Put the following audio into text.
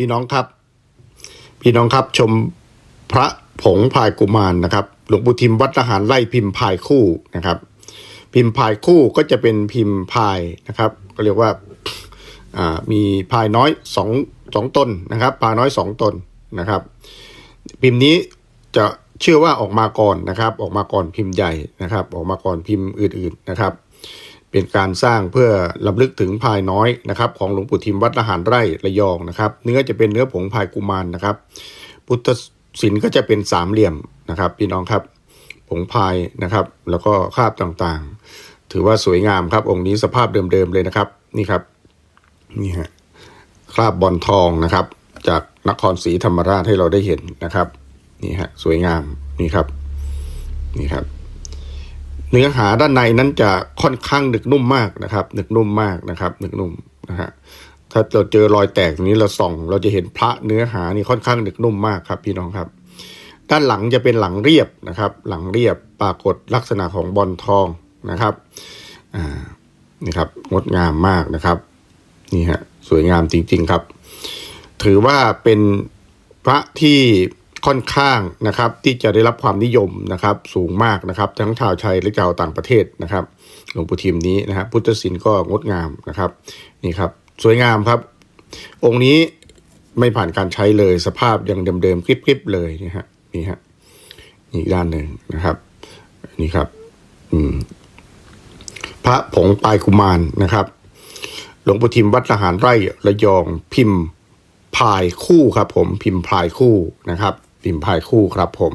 พี่น้องครับ พี่น้องครับชมพระผงพายกุมารนะครับ หลวงปู่ทิมวัดทหารไล่พิมพ์พายคู่นะครับ พิมพ์พายคู่ก็จะเป็นพิมพ์พายนะครับก็เรียกว่าอ่ามีพายน้อยสองสองตนนะครับ พายน้อยสองตนนะครับ พิมพ์นี้จะเชื่อว่าออกมาก่อนนะครับ ออกมาก่อนพิมพ์ใหญ่นะครับ ออกมาก่อนพิมพ์อื่นๆนะครับ เป็นการสร้างเพื่อลำลึกถึงพายน้อยนะครับของหลวงปู่ทิมวัดละหารไร่ระยองนะครับ เนื้อจะเป็นเนื้อผงพายกุมารนะครับ พุทธศิลป์ก็จะเป็นสามเหลี่ยมนะครับพี่น้องครับผงพายนะครับ แล้วก็คราบต่างๆ ถือว่าสวยงามครับ องค์นี้สภาพเดิมๆเลยนะครับนี่ครับนี่ฮะคราบบอลทองนะครับ จากนครศรีธรรมราชให้เราได้เห็นนะครับนี่ฮะสวยงามนี่ครับนี่ครับ เนื้อหาด้านในนั้นจะค่อนข้างหนึกนุ่มมากนะครับหนึกนุ่มมากนะครับหนึกนุ่มนะฮะถ้าเราเจอรอยแตกตรงนี้เราส่อง เราจะเห็นพระเนื้อหานี่ค่อนข้างหนึกนุ่มมากครับ พี่น้องครับ ด้านหลังจะเป็นหลังเรียบนะครับ หลังเรียบปรากฏลักษณะของบอลทองนะครับอ่านี่ครับงดงามมากนะครับนี่ฮะสวยงามจริง ๆครับ ถือว่าเป็นพระที่ ค่อนข้างนะครับที่จะได้รับความนิยมนะครับสูงมากนะครับทั้งชาวไทยและชาวต่างประเทศนะครับหลวงปู่ทิมนี้นะครับพุทธศิลป์ก็งดงามนะครับนี่ครับสวยงามครับ องค์นี้ไม่ผ่านการใช้เลยสภาพยังเดิมๆกริบๆเลยนี่ฮะนี่ฮะนี่อีกด้านหนึ่งนะครับ นี่ครับ อืม พระผงปลายกุมารนะครับ หลวงปู่ทิมวัดละหารไร่ระยองพิมพ์พายคู่ครับผมพิมพ์พายคู่นะครับ พิมพ์พายคู่ครับผม